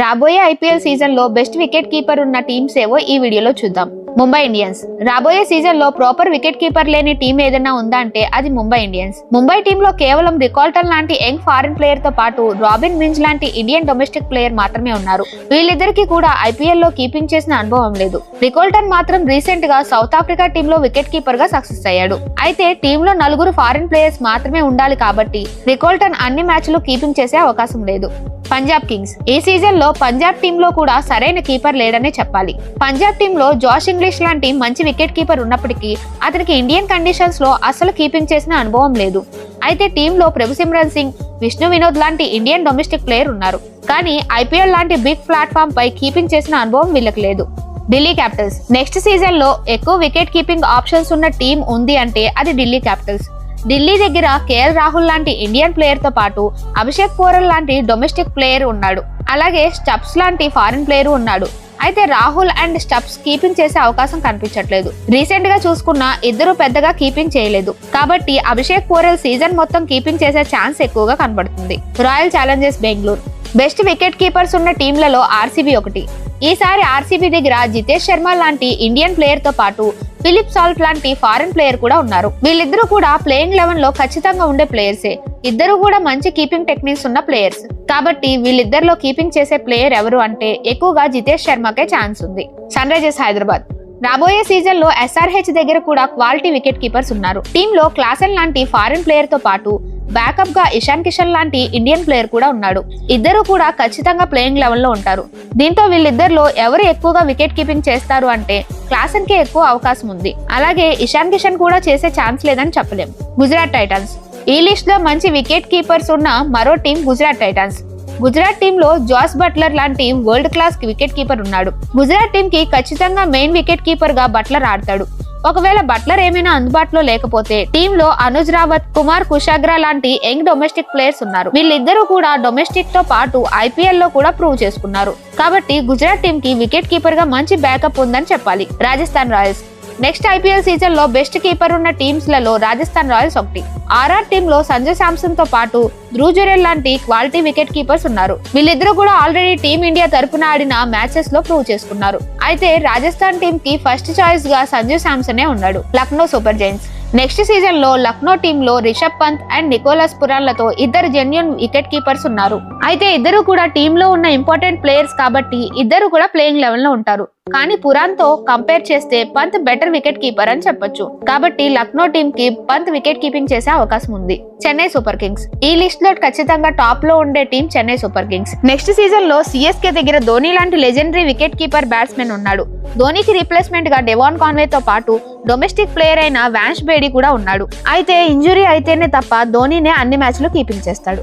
రాబోయే ఐపీఎల్ సీజన్లో best wicket keeper ఉన్న టీమ్స్ ఏవో ఈ వీడియోలో చూద్దాం. ముంబై ఇండియన్స్. రాబోయే సీజన్లో ప్రాపర్ వికెట్ కీపర్ లేని టీం ఏదైనా ఉందా అంటే అది ముంబై ఇండియన్స్. ముంబై టీమ్లో కేవలం రికాల్టన్ లాంటి యంగ్ ఫారిన్ ప్లేయర్తో పాటు రాబిన్ మింజ్ లాంటి ఇండియన్ డొమెస్టిక్ ప్లేయర్ మాత్రమే ఉన్నారు. వీళ్ళిద్దరికీ కూడా ఐపీఎల్లో కీపింగ్ చేసిన అనుభవం లేదు. రికోల్టన్ మాత్రం రీసెంట్గా సౌత్ ఆఫ్రికా టీమ్లో వికెట్ కీపర్గా సక్సెస్ అయ్యాడు. అయితే టీమ్లో నలుగురు ఫారిన్ ప్లేయర్స్ మాత్రమే ఉండాలి కాబట్టి రికోల్టన్ అన్ని మ్యాచ్లు కీపింగ్ చేసే అవకాశం లేదు. పంజాబ్ కింగ్స్. ఈ సీజన్లో పంజాబ్ టీమ్లో కూడా సరైన కీపర్ లేడనే చెప్పాలి. పంజాబ్ టీమ్లో జాష్ ఇంగ్లీష్ లాంటి మంచి వికెట్ కీపర్ ఉన్నప్పటికీ అతనికి ఇండియన్ కండిషన్స్లో అసలు కీపింగ్ చేసిన అనుభవం లేదు. అయితే టీంలో ప్రభుసిమ్రన్ సింగ్ విష్ణు వినోద్ లాంటి ఇండియన్ డొమెస్టిక్ ప్లేయర్ ఉన్నారు. కానీ ఐపీఎల్ లాంటి బిగ్ ప్లాట్ఫామ్ పై కీపింగ్ చేసిన అనుభవం వీళ్ళకి లేదు. ఢిల్లీ క్యాపిటల్స్. నెక్స్ట్ సీజన్లో ఎక్కువ వికెట్ కీపింగ్ ఆప్షన్స్ ఉన్న టీం ఉంది అంటే అది ఢిల్లీ క్యాపిటల్స్. ఢిల్లీ దగ్గర కేఎల్ రాహుల్ లాంటి ఇండియన్ ప్లేయర్తో పాటు అభిషేక్ పోరల్ లాంటి డొమెస్టిక్ ప్లేయర్ ఉన్నాడు. అలాగే స్టప్స్ లాంటి ఫారిన్ ప్లేయర్ ఉన్నాడు. అయితే రాహుల్ అండ్ స్టప్స్ కీపింగ్ చేసే అవకాశం కనిపించట్లేదు. రీసెంట్గా చూసుకున్న ఇద్దరు పెద్దగా కీపింగ్ చేయలేదు. కాబట్టి అభిషేక్ పోరెల్ సీజన్ మొత్తం కీపింగ్ చేసే ఛాన్స్ ఎక్కువగా కనబడుతుంది. Royal Challengers Bengaluru best wicket keepers ఉన్న టీంలలో ఆర్సీబీ ఒకటి. ఈసారి ఆర్సీబీ దగ్గర జితేష్ శర్మ లాంటి ఇండియన్ ప్లేయర్తో పాటు ఫిలిప్ సాల్ట్ లాంటి ఫారెన్ ప్లేయర్ కూడా ఉన్నారు. వీళ్ళిద్దరూ కూడా ప్లేయింగ్ లెవెన్లో ఖచ్చితంగా ఉండే ప్లేయర్సే ఇద్దరు కూడా మంచి కీపింగ్ టెక్నిక్స్ ఉన్న ప్లేయర్స్. కాబట్టి వీళ్ళిద్దరిలో కీపింగ్ చేసే ప్లేయర్ ఎవరు అంటే ఎక్కువగా జితేష్ శర్మకే ఛాన్స్ ఉంది. Sunrisers Hyderabad. రాబోయే సీజన్లో ఎస్ఆర్హెచ్ దగ్గర కూడా క్వాలిటీ వికెట్ కీపర్స్ ఉన్నారు. టీమ్లో లాంటి ఫారెన్ ప్లేయర్తో పాటు బ్యాకప్గా ఇషాన్ కిషన్ లాంటి ఇండియన్ ప్లేయర్ కూడా ఉన్నాడు. ఇద్దరు కూడా ఖచ్చితంగా ప్లేయింగ్ లెవెల్లో ఉంటారు. దీంతో వీళ్ళిద్దరిలో ఎవరు ఎక్కువగా వికెట్ కీపింగ్ చేస్తారు అంటే క్లాసన్ కే ఎక్కువ అవకాశం ఉంది. అలాగే ఇషాన్ కిషన్ కూడా చేసే ఛాన్స్ లేదని చెప్పలేం. గుజరాత్ టైటన్స్. ఈ లిస్ట్లో మంచి వికెట్ కీపర్స్ ఉన్న మరో టీం గుజరాత్ టైటన్స్. గుజరాత్ టీమ్లో జాస్ బట్లర్ లాంటి వరల్డ్ క్లాస్ వికెట్ కీపర్ ఉన్నాడు. గుజరాత్ టీమ్కి ఖచ్చితంగా మెయిన్ వికెట్ కీపర్గా బట్లర్ ఆడతాడు. ఒకవేళ బట్లర్ ఏమైనా అందుబాటులో లేకపోతే టీమ్లో అనుజ్ రావత్ కుమార్ కుషాగ్రా లాంటి యంగ్ డొమెస్టిక్ ప్లేయర్స్ ఉన్నారు. వీళ్ళిద్దరూ కూడా డొమెస్టిక్తో పాటు ఐపీఎల్లో కూడా ప్రూవ్ చేసుకున్నారు. కాబట్టి గుజరాత్ టీం కి వికెట్ కీపర్గా మంచి బ్యాకప్ ఉందని చెప్పాలి. రాజస్థాన్ రాయల్స్ నెక్స్ట్ ఐపీఎల్ సీజన్లో బెస్ట్ కీపర్ ఉన్న టీమ్స్లలో రాజస్థాన్ రాయల్స్ ఒకటి. ఆర్ఆర్ టీమ్లో సంజయ్ శాంసన్తో పాటు ధ్రువ్ జురెల్ లాంటి క్వాలిటీ వికెట్ కీపర్స్ ఉన్నారు. వీళ్ళిద్దరూ కూడా ఆల్రెడీ టీమ్ ఇండియా తరపున ఆడిన మ్యాచెస్లో ప్రూవ్ చేసుకున్నారు. అయితే రాజస్థాన్ టీమ్కి ఫస్ట్ చాయిస్గా సంజయ్ శాంసనే ఉన్నాడు లక్నో సూపర్ జైన్స్ నెక్స్ట్ సీజన్లో లక్నో టీమ్లో రిషబ్ పంత్ అండ్ నికోలస్ పురాన్లతో ఇద్దరు జెన్యున్ వికెట్ కీపర్స్ ఉన్నారు. అయితే ఇద్దరు కూడా టీమ్లో ఉన్న ఇంపార్టెంట్ ప్లేయర్స్ కాబట్టి ఇద్దరు కూడా ప్లేయింగ్ లెవెల్లో ఉంటారు. కానీ పురాన్తో కంపేర్ చేస్తే పంత్ బెటర్ వికెట్ కీపర్ అని చెప్పొచ్చు. కాబట్టి లక్నో టీమ్కి పంత్ వికెట్ కీపింగ్ చేసే అవకాశం ఉంది. Chennai Super Kings. ఈ లిస్ట్లో ఖచ్చితంగా టాప్లో ఉండే team Chennai Super Kings. Next సీజన్లో సిఎస్కే దగ్గర ధోని లాంటి లెజెండరీ వికెట్ కీపర్ బ్యాట్స్మెన్ ఉన్నాడు. ధోనికి రీప్లేస్మెంట్గా డెవాన్ కాన్వే తో పాటు డొమెస్టిక్ ప్లేయర్ అయిన వ్యాన్స్ బేడీ కూడా ఉన్నాడు. అయితే ఇంజురీ అయితేనే తప్ప ధోనినే అన్ని మ్యాచ్లు కీపింగ్ చేస్తాడు.